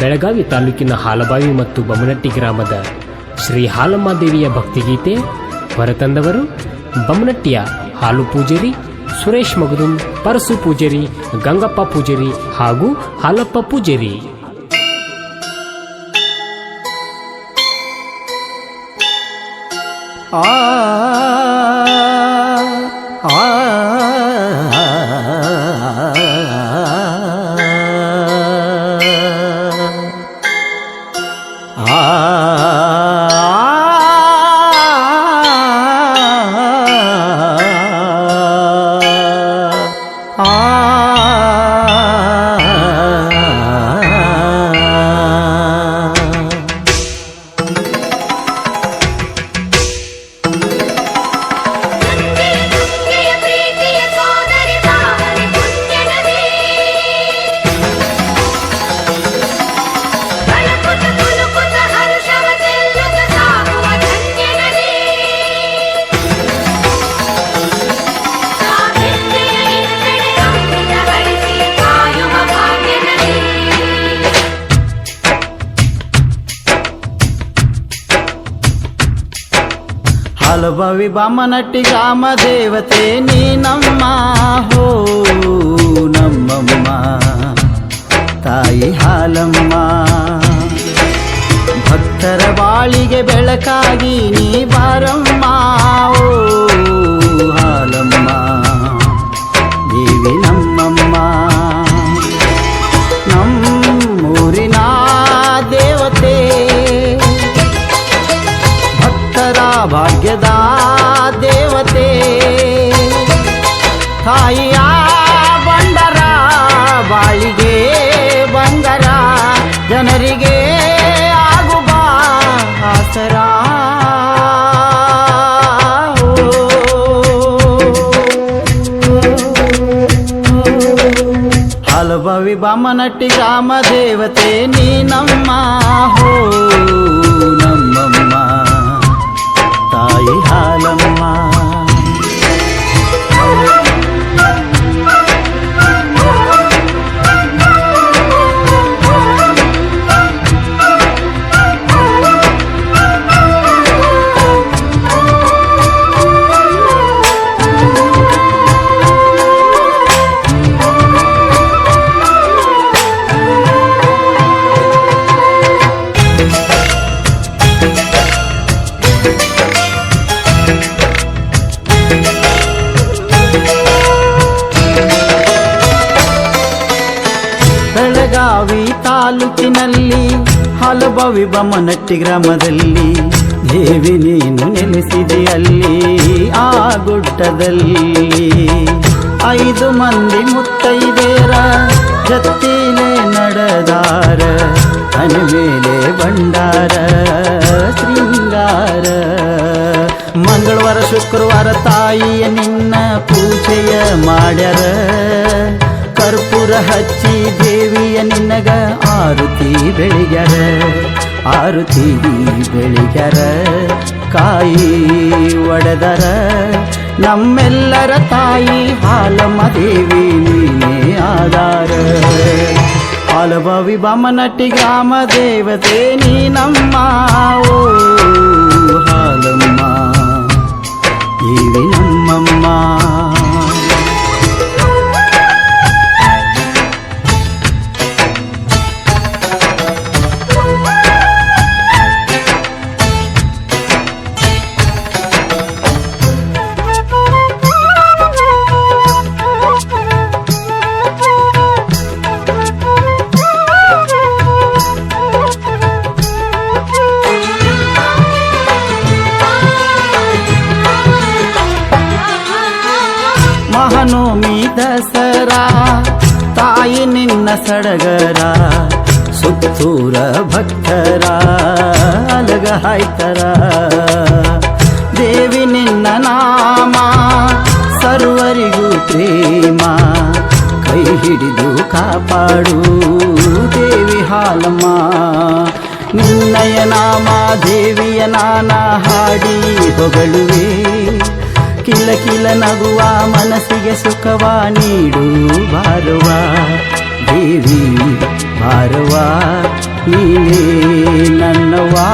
ಬೆಳಗಾವಿ ತಾಲೂಕಿನ ಹಾಲಬಾವಿ ಮತ್ತು ಬಮನಟ್ಟಿ ಗ್ರಾಮದ ಶ್ರೀ ಹಾಲಮ್ಮ ದೇವಿಯ ಭಕ್ತಿಗೀತೆ ಹೊರತಂದವರು ಬಮನಟ್ಟಿಯ ಹಾಲು ಪೂಜಾರಿ, ಸುರೇಶ್ ಮಗದುಂ ಪರಸು ಪೂಜಾರಿ, ಗಂಗಪ್ಪ ಪೂಜಾರಿ ಹಾಗೂ ಹಾಲಪ್ಪ ಪೂಜಾರಿ. ಆ ಹಲಭವಿ ಬಾಮನಟ್ಟಿ ಗ್ರಾಮ ದೇವತೆ, ನೀ ನಮ್ಮ ಹೋ, ನಮ್ಮಮ್ಮ. ತಾಯಿ ಹಾಲಮ್ಮ. ಭಕ್ತರ ಬಾಳಿಗೆ ಬೆಳಕಾಗಿ ನೀ ಬಾರಮ್ಮ. ಹಲಭವಿ ಬಾಮನಟ್ಟಿ ಗ್ರಾಮ ದೇವತೆ ನೀ ನಮ್ಮ ಹೋ ನಮ್ಮಮ್ಮ ತಾಯಿ ಹಾಲಮ್ಮ ಬೆಳಗಾವಿ ತಾಲೂಕಿನಲ್ಲಿ ಹಲಬವಿ ಬಮನಟ್ಟಿ ಗ್ರಾಮದಲ್ಲಿ, ದೇವಿ ನೀನು ನೆಲೆಸಿದೆ ಅಲ್ಲಿ, ಆ ಗುಡ್ಡದಲ್ಲಿ. ಐದು ಮಂದಿ ಮುತ್ತೈದೇರ, ಜತ್ತಿಲೆ ನಡೆದಾರ ಮೇಲೆ ಭಂಡಾರ, ಶೃಂಗಾರ. ಮಂಗಳವಾರ, ಶುಕ್ರವಾರ ತಾಯಿಯ ನಿನ್ನ ಪೂಜೆಯ ಮಾಡ್ಯಾರ. ಕರ್ಪೂರ ಹಚ್ಚಿ ದೇವಿಯ ನಿನ್ನಗ ಆರುತಿ ಬೆಳಿಗ್ಯಾರ ಆರುತಿ ಬೆಳಿಗ್ಯಾರ ಕಾಯಿ ಒಡೆದರ, ನಮ್ಮೆಲ್ಲರ ತಾಯಿ ಹಾಲಮ್ಮ ದೇವಿ ನೀನೇ ಆಧಾರ. ಹಾಲಬಾವಿ ಬಾಮನಟ್ಟಿ ಗ್ರಾಮ ದೇವತೆ, ನೀ ನಮ್ಮ ಓ ಹಾಲಮ್ಮ. ದೇವಿ ನಮ್ಮಮ್ಮ ಮಹನೋಮಿ ದಸರಾ, ತಾಯಿ ನಿನ್ನ ಸಡಗರ, ಸುತ್ತೂರ ಭಕ್ತರ, ಅಲಗ ಹಾಯ್ತರ. ದೇವಿ ನಿನ್ನ ನಾಮ, ಸರ್ವರಿಗೂ ಪ್ರೇಮ, ಕೈ ಹಿಡಿದು ಕಾಪಾಡು, ದೇವಿ ಹಾಲಮ್ಮ. ನಿನ್ನಯ ನಾಮ, ದೇವಿಯ ನಾನ ಹಾಡಿ ಹೊಗಳುವೆ ಕಿಲ ಕಿಲ ನಗುವ ಮನಸ್ಸಿಗೆ ಸುಖವ ನೀಡು ಬಾರುವ ದೇವಿ ಬಾರುವ ನೀನೇ ನನ್ನವಾ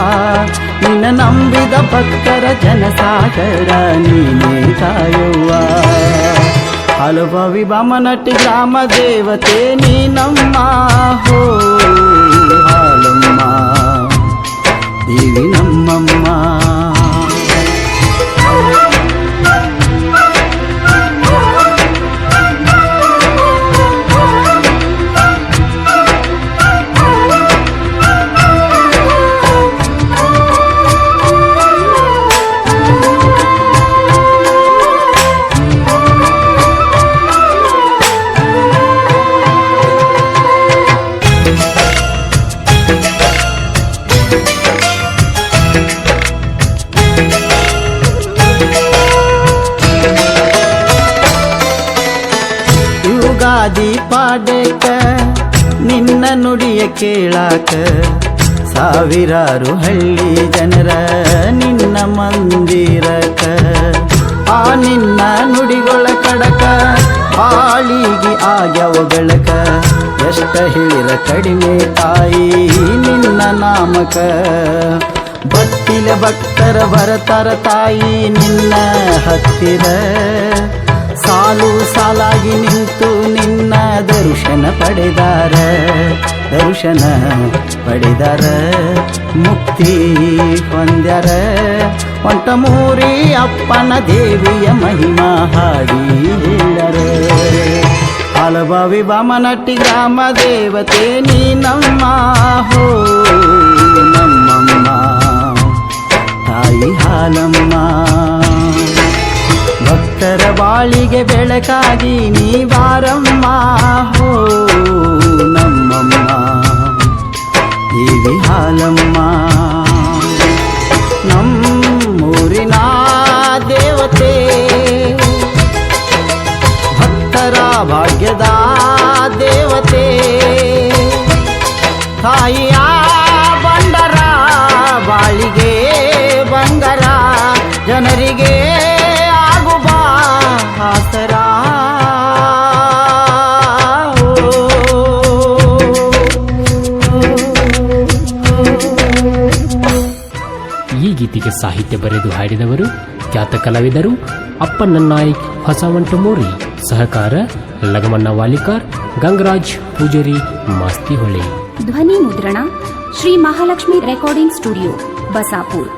ನಿನ್ನ ನಂಬಿದ ಭಕ್ತರ ಜನಸಾಗರ ನೀನೇ ಕಾಯುವ ಹಲುಬವಿ ಬಮನಟಿ ಗ್ರಾಮ ದೇವತೆ ನೀನಮ್ಮ ಹೋ, ಹಾಲಮ್ಮ. ದೇವಿ ನಮ್ಮಮ್ಮ. ಯುಗಾದಿ ಪಾಡೇಕ ನಿನ್ನ ನುಡಿಯ ಕೇಳಾಕ ಸಾವಿರಾರು ಹಳ್ಳಿ ಜನರ ನಿನ್ನ ಮಂದಿರಕ. ಆ ನಿನ್ನ ನುಡಿಗಳ ಕಡಕ ಬಾಳಿಗೆ ಆಗ್ಯವ ಬೆಳಕ. ಎಷ್ಟ ಹೇಳಿರ ಕಡಿಮೆ ತಾಯಿ ನಿನ್ನ ನಾಮಕ. ಭಕ್ತಿಲ ಭಕ್ತರ ಬರತರ ತಾಯಿ ನಿನ್ನ ಹತ್ತಿರ. ಸಾಲು ಸಾಲಾಗಿ ನಿಂತು ನಿನ್ನ ದರ್ಶನ ಪಡೆದಾರ ದರ್ಶನ ಪಡೆದಾರ, ಮುಕ್ತಿ ಹೊಂದ್ಯಾರ. ಒಂಟ ಮೂರಿ ಅಪ್ಪನ ದೇವಿಯ ಮಹಿಮಾ ಹಾಡಿ ಹೇಳರೆ. ಹಲಬಾವಿ ಬಾಮನಟ್ಟಿ ಗ್ರಾಮ ದೇವತೆ, ನೀ ನಮ್ಮ ಹೋ, ನಮ್ಮಮ್ಮ. ತಾಯಿ ಹಾಲಮ್ಮ. ಭಕ್ತರ ಬಾಳಿಗೆ ಬೆಳಕಾಗಿ ನೀ ಬಾರಮ್ಮ ಹೋ ನಮ್ಮಮ್ಮ. ಈ ಹಾಲಮ್ಮ. ಸಾಹಿತ್ಯ ಬರೆದು ಹಾಡಿದವರು ಖ್ಯಾತ ಕಲಾವಿದರು ಅಪ್ಪಣ್ಣ ನಾಯ್ಕ್ ಹೊಸವಂಟಮೂರಿ ಸಹಕಾರ ಲಗಮಣ್ಣ ವಾಲಿಕಾರ್, ಗಂಗರಾಜ್ ಪೂಜಾರಿ, ಮಾಸ್ತಿಹೊಳೆ. ಧ್ವನಿ ಮುದ್ರಣ, ಶ್ರೀ ಮಹಾಲಕ್ಷ್ಮಿ ರೆಕಾರ್ಡಿಂಗ್ ಸ್ಟುಡಿಯೋ, ಬಸಾಪುರ್.